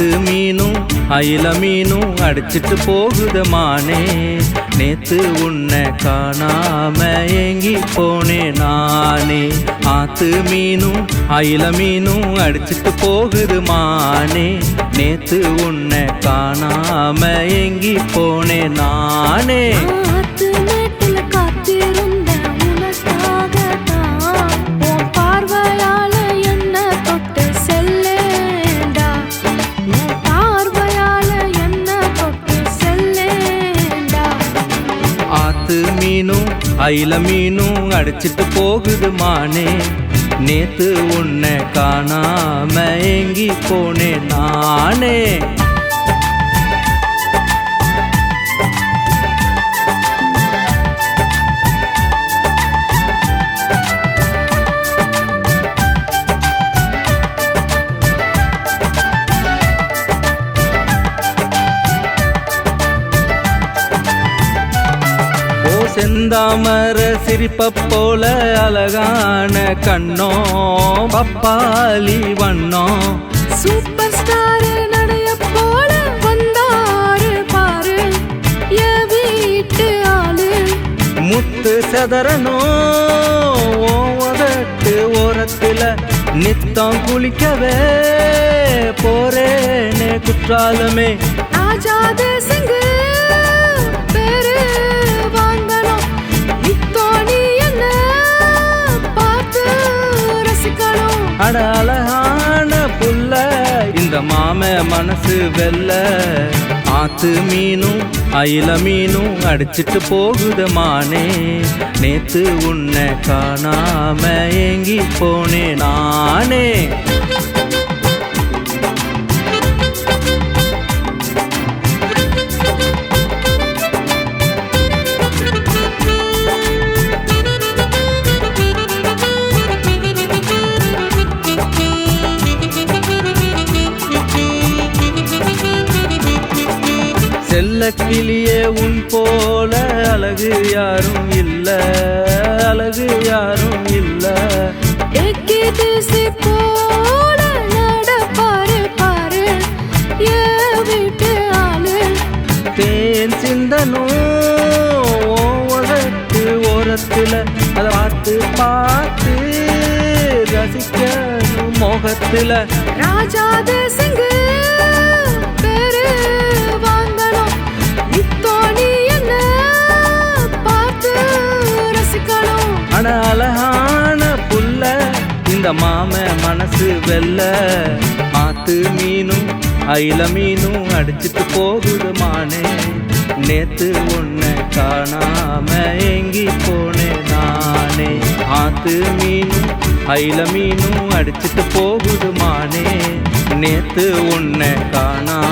ஆத்து மீனும் அயில மீனும் அடிச்சிட்டு போகுது மானே நேத்து உன்னை காணாம ஏங்கி போனே நானே. ஆத்து மீனும் அயில மீனும் அடிச்சிட்டு போகுது மானே நேத்து உன்னை காணாம ஏங்கி போனே நானே. ஆத்து மீனும் அயில மீனும் அடிச்சிட்டு போகுது மானே. நேத்து உன்னை காணாம ஏங்கி போனேன் நானே. செந்தாமர சிரிப்ப போல அழகான கண்ணோ பப்பாளி வண்ணோ சூப்பர் ஸ்டார் நடைய போல வந்தாரு பாரு. வீட்டு ஆளு. முத்து செதறனோ ஓ உதட்டு ஓரத்துல நித்தம் குளிக்கவே போறேனே குற்றாலமே. ஆஜாத சிங்கு இந்த மாம மனசு வெல்ல. ஆத்து மீனும் அயில மீனும் அடிச்சிட்டு போகுது மானே நேத்து உன்னை காணாம ஏங்கி போனேன் நானே. செல்ல கிளியே உன் போல அழகு யாரும் இல்ல அழகு யாரும் இல்ல. தேன் சிந்தனும் உதட்டு ஓரத்துல அதை பார்த்து பார்த்து ரசிக்கணும் மோகத்துல. ராஜாத சிங்கு இந்த மாம மனசு வெல்ல. ஆத்து மீனும் அயில மீனும் அடிச்சிட்டு போகுது மானே நேத்து உன்னை காணாம ஏங்கி போனேன் நானே. ஆத்து மீனும் அயில மீனும் அடிச்சிட்டு போகுது மானே நேத்து உன்னை காணாம